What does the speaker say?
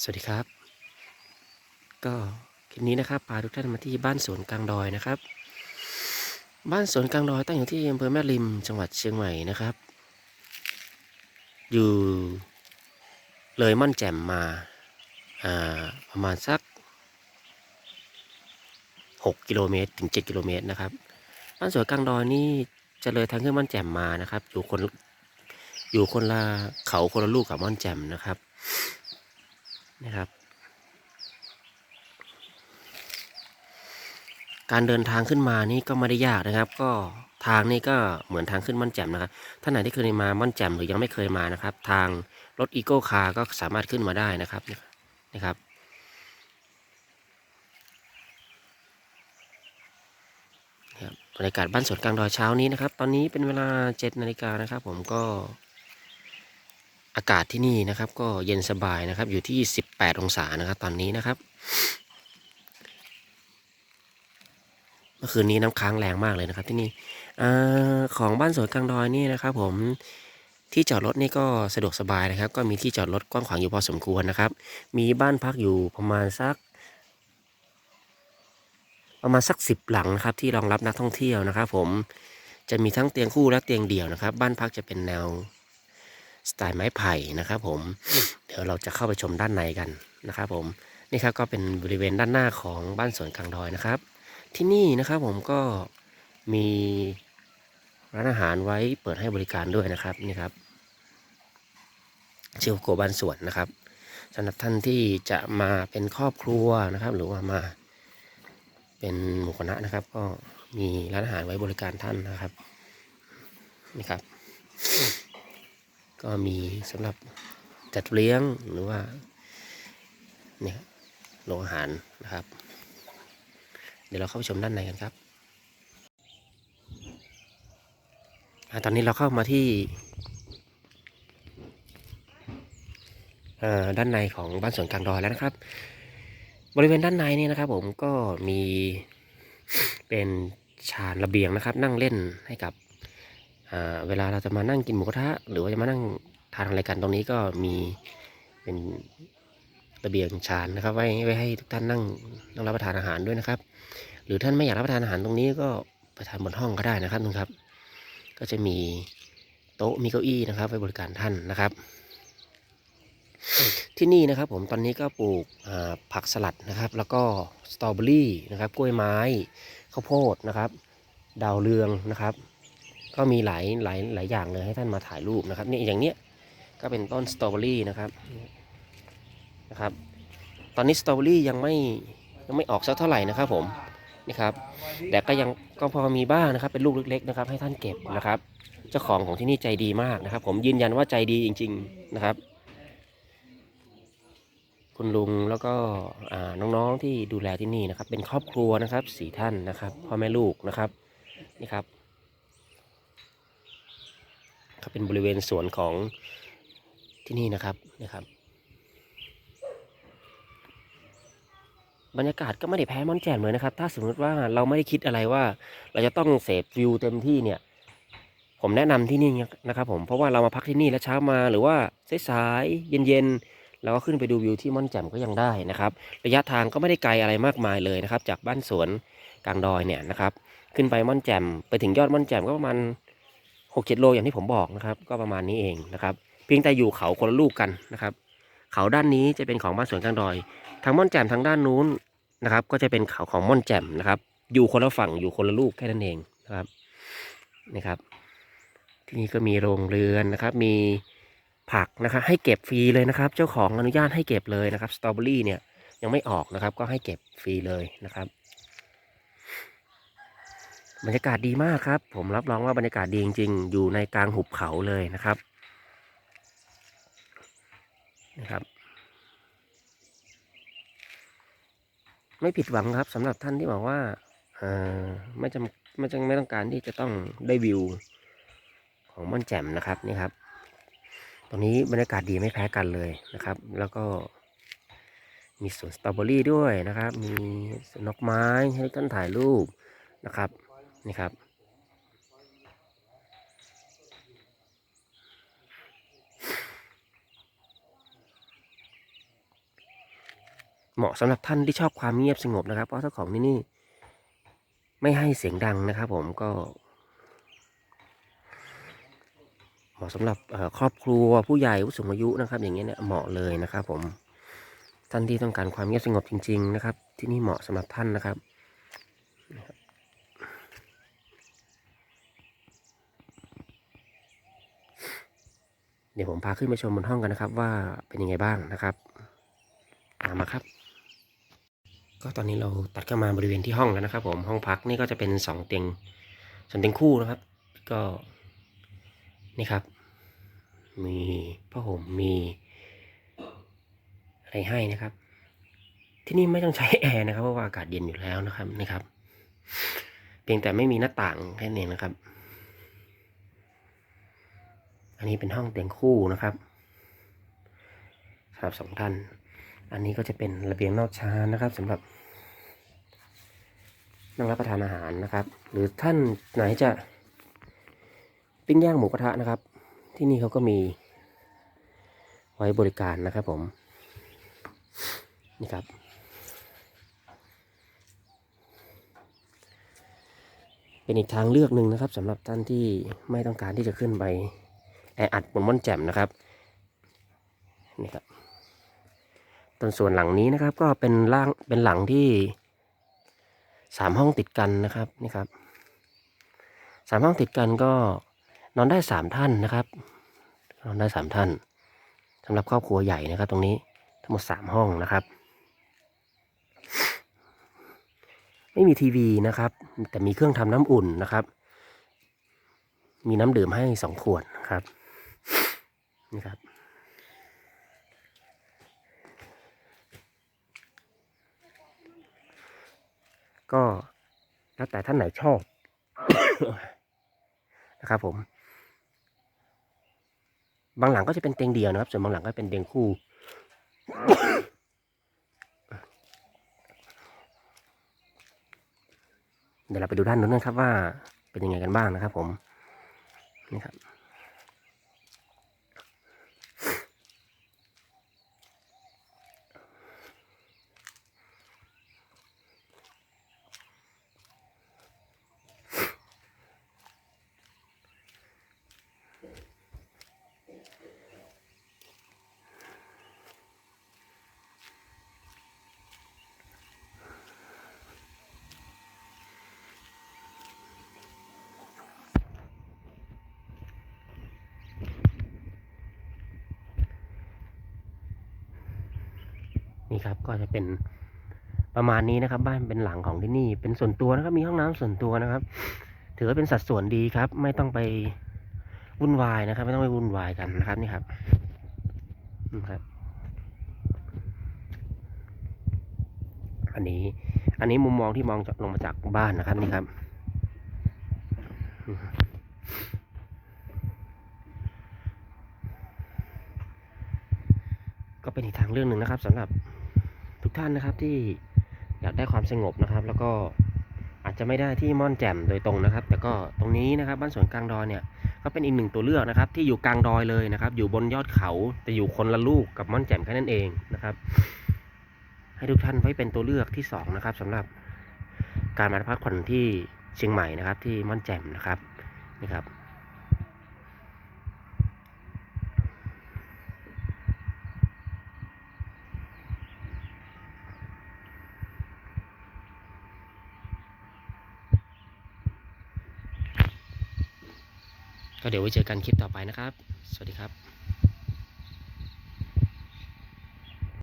สวัสดีครับ ก็คลิปนี้นะครับพาทุกท่านมาที่บ้านสวนกลางดอยนะครับ บ้านสวนกลางดอยตั้งอยู่ที่อำเภอแม่ริมจังหวัดเชียงใหม่นะครับ อยู่เลยม่อนแจ่มมาประมาณสัก 6 กิโลเมตรถึง 7 กิโลเมตรนะครับบ้านสวนกลางดอยนี่จะเลยทางขึ้นม่อนแจ่มมานะครับ อยู่คนอยู่คนละเขาคนละลูกกับม่อนแจ่มนะครับ นะครับ การเดินทางขึ้นมานี่ก็ไม่ได้ยากนะครับ ก็ทางนี่ก็เหมือนทางขึ้นม่อนแจ่มนะครับท่านไหนที่เคยมาม่อนแจ่มหรือยังไม่เคยมานะครับ ทางรถอีโก้คาร์ก็สามารถขึ้นมาได้นะครับนะครับครับบรรยากาศบ้านสวนกลางดอยเช้านี้นะครับ ตอนนี้เป็นเวลาเจ็ดนาฬิกานะครับ ผมก็ อากาศที่นี่นะครับ ก็เย็นสบายนะครับ อยู่ที่ 18 องศานะครับ ตอนนี้นะครับ เมื่อคืนนี้น้ำค้างแรงมากเลยนะครับที่นี่อของบ้านสวนกลางดอยนี่นะครับ ผมที่จอดรถนี่ก็สะดวกสบายนะครับ ก็มีที่จอดรถกว้างขวางอยู่พอสมควรนะครับ มีบ้านพักอยู่ประมาณสัก ประมาณสักสิบหลังนะครับ ที่รองรับนักท่องเที่ยวนะครับ ผมจะมีทั้งเตียงคู่และเตียงเดี่ยวนะครับ บ้านพักจะเป็นแนว สไตล์ไม้ไผ่นะครับผม เดี๋ยวเราจะเข้าไปชมด้านในกันนะครับผม นี่ครับก็เป็นบริเวณด้านหน้าของบ้านสวนกลางดอยนะครับ ที่นี่นะครับผมก็มีร้านอาหารไว้เปิดให้บริการด้วยนะครับนี่ครับชื่อโกบ้านสวนนะครับสำหรับท่านที่จะมาเป็นครอบครัวนะครับ หรือว่ามาเป็นหมู่คณะนะครับ ก็มีร้านอาหารไว้บริการท่านนะครับนี่ครับ ก็มีสำหรับจัดเลี้ยงหรือว่าเนี่ยโรงอาหารนะครับ เดี๋ยวเราเข้าไปชมด้านในกันครับอตอนนี้เราเข้ามาที่ด้านในของบ้านสวนกลางดอยแล้วนะครับ บริเวณด้านในนี่นะครับ ผมก็มีเป็นชานระเบียงนะครับ นั่งเล่นให้กับ เวลาเราจะมานั่งกินหมูกระทะหรือว่าจะมานั่งทานอะไรกันตรงนี้ก็มีเป็นระเบียงชานนะครับ ไว้ไว้ให้ทุกท่านนั่งนั่งรับประทานอาหารด้วยนะครับ หรือท่านไม่อยากรับประทานอาหารตรงนี้ก็ไปทานบนห้องก็ได้นะครับนุกครับ ก็จะมีโต๊ะมีเก้าอี้นะครับไว้บริการท่านนะครับ ที่นี่นะครับ ผมตอนนี้ก็ปลูกผักสลัดนะครับ แล้วก็สตรอเบอรี่นะครับ กล้วยไม้ข้าวโพดนะครับ ดาวเรืองนะครับ ก็มีหลายหลายหลายอย่างเลยให้ท่านมาถ่ายรูปนะครับนี่อย่างเนี้ยก็เป็นต้นสตรอเบอรี่นะครับนะครับ ตอนนี้สตรอเบอรี่ยังไม่ยังไม่ออกสักเท่าไหร่นะครับผมนี่ครับแต่ก็ยังก็พอมีบ้างนะครับ เป็นลูกเล็กๆนะครับ ให้ท่านเก็บนะครับ เจ้าของของที่นี่ใจดีมากนะครับ ผมยืนยันว่าใจดีจริง ๆนะครับ คุณลุงแล้วก็น้องๆที่ดูแลที่นี่นะครับ เป็นครอบครัวนะครับสี่ท่านนะครับพ่อแม่ลูกนะครับนี่ครับ ก็เป็นบริเวณสวนของที่นี่นะครับนะครับ บรรยากาศก็ไม่ได้แพ้มอนแจ่มเลยนะครับ ถ้าสมมติว่าเราไม่ได้คิดอะไรว่า เราจะต้องเสพวิวเต็มที่เนี่ย ผมแนะนำที่นี่นะครับ ผมเพราะว่าเรามาพักที่นี่แล้วเช้ามาหรือว่าสายๆเย็นๆเราก็ขึ้นไปดูวิวที่ม่อนแจ่มก็ยังได้นะครับ ระยะทางก็ไม่ได้ไกลอะไรมากมายเลยนะครับ จากบ้านสวนกลางดอยเนี่ยนะครับ ขึ้นไปม่อนแจ่มไปถึงยอดม่อนแจ่มก็ประมาณ หกเจ็ดโลอย่างที่ผมบอกนะครับ ก็ประมาณนี้เองนะครับเพียงแต่อยู่เขาคนละลูกกันนะครับ เขาด้านนี้จะเป็นของบ้านสวนกลางดอย ทางม่อนแจ่มทางด้านนู้นนะครับ ก็จะเป็นเขาของม่อนแจ่มนะครับ อยู่คนละฝั่งอยู่คนละลูกแค่นั้นเองนะครับนะครับ ที่นี่ก็มีโรงเรือนนะครับ มีผักนะครับ ให้เก็บฟรีเลยนะครับ เจ้าของอนุญาตให้เก็บเลยนะครับสตรอเบอรี่เนี่ยยังไม่ออกนะครับ ก็ให้เก็บฟรีเลยนะครับ บรรยากาศดีมากครับ ผมรับรองว่าบรรยากาศดีจริงๆ อยู่ในกลางหุบเขาเลยนะครับนะครับ ไม่ผิดหวังครับสำหรับท่านที่บอกว่าเออไม่จำไม่จำไม่ต้องการที่จะต้องได้วิวของม่อนแจ่มนะครับนี่ครับ ตรงนี้บรรยากาศดีไม่แพ้กันเลยนะครับ แล้วก็มีสวนสตรอเบอรี่ด้วยนะครับ มีสนอกไม้ให้ท่านถ่ายรูปนะครับ นี่ครับ เหมาะสำหรับท่านที่ชอบความเงียบสงบนะครับ เพราะเจ้าของที่นี่ ไม่ให้เสียงดังนะครับ ผมก็ เหมาะสำหรับครอบครัวผู้ใหญ่ผู้สูงอายุนะครับ อย่างเงี้ยเนี่ยเหมาะเลยนะครับ ผมท่านที่ต้องการความเงียบสงบจริง ๆ นะครับ ที่นี่เหมาะสำหรับท่านนะครับ เดี๋ยวผมพาขึ้นไปชมบนห้องกันนะครับ ว่าเป็นยังไงบ้างนะครับตามมาครับ ก็ตอนนี้เราตัดเข้ามาบริเวณที่ห้องแล้วนะครับ ผมห้องพักนี่ก็จะเป็นสองเตียงสองเตียงคู่นะครับ ก็นี่ครับ มีผ้าห่มมีอะไรให้นะครับ ที่นี่ไม่ต้องใช้แอร์นะครับเพราะว่าอากาศเย็นอยู่แล้วนะครับนี่ครับ เพียงแต่ไม่มีหน้าต่างแค่นั้นะครับ อันนี้เป็นห้องเตียงคู่นะครับสำหรับสองท่าน อันนี้ก็จะเป็นระเบียงนอกชานนะครับสำหรับนั่งรับประทานอาหารนะครับ หรือท่านไหนจะปิ้งย่างหมูกระทะนะครับ ที่นี่เขาก็มีไว้บริการนะครับผมนี่ครับ เป็นอีกทางเลือกหนึ่งนะครับสำหรับท่านที่ไม่ต้องการที่จะขึ้นไป แออัดบนม่อนแจ่มนะครับนี่ครับตรงส่วนหลังนี้นะครับ ก็เป็นล่างเป็นหลังที่สามห้องติดกันนะครับนี่ครับสามห้องติดกันก็นอนได้สามท่านนะครับนอนได้สามท่านสำหรับครอบครัวใหญ่นะครับ ตรงนี้ทั้งหมดสามห้องนะครับ ไม่มีทีวีนะครับ แต่มีเครื่องทำน้ำอุ่นนะครับ มีน้ำดื่มให้สองขวดนะครับ นี่ครับ ก็แล้วแต่ท่านไหนชอบนะครับผม บางหลังก็จะเป็นเตียงเดียวนะครับ ส่วนบางหลังก็เป็นเตียงคู่เดี๋ยวเราไปดูด้านนู้นนะครับว่าเป็นยังไงกันบ้างนะครับผมนี่ครับ นี่ครับก็จะเป็นประมาณนี้นะครับ บ้านเป็นหลังของที่นี่ เป็นส่วนตัวนะครับ มีห้องน้ำส่วนตัวนะครับ ถือว่าเป็นสัดส่วนดีครับ ไม่ต้องไปวุ่นวายนะครับ ไม่ต้องไปวุ่นวายกันนะครับนี่ครับนี่ครับ อันนี้ อันนี้มุมมองที่มองจากลงมาจากบ้านนะครับนี่ครับก็เป็นอีกทางเรื่องหนึ่งนะครับสำหรับ ทุกท่านนะครับที่อยากได้ความสงบนะครับ แล้วก็อาจจะไม่ได้ที่ม่อนแจ่มโดยตรงนะครับ แต่ก็ตรงนี้นะครับบ้านสวนกลางดอยเนี่ยก็เป็นอีกหนึ่งตัวเลือกนะครับ ที่อยู่กลางดอยเลยนะครับ อยู่บนยอดเขาแต่อยู่คนละลูกกับม่อนแจ่มแค่นั้นเองนะครับ ให้ทุกท่านไว้เป็นตัวเลือกที่สองนะครับสำหรับการมาพักผ่อนที่เชียงใหม่นะครับ ที่ม่อนแจ่มนะครับนี่ครับ ก็เดี๋ยวไว้เจอกันคลิปต่อไปนะครับ สวัสดีครับ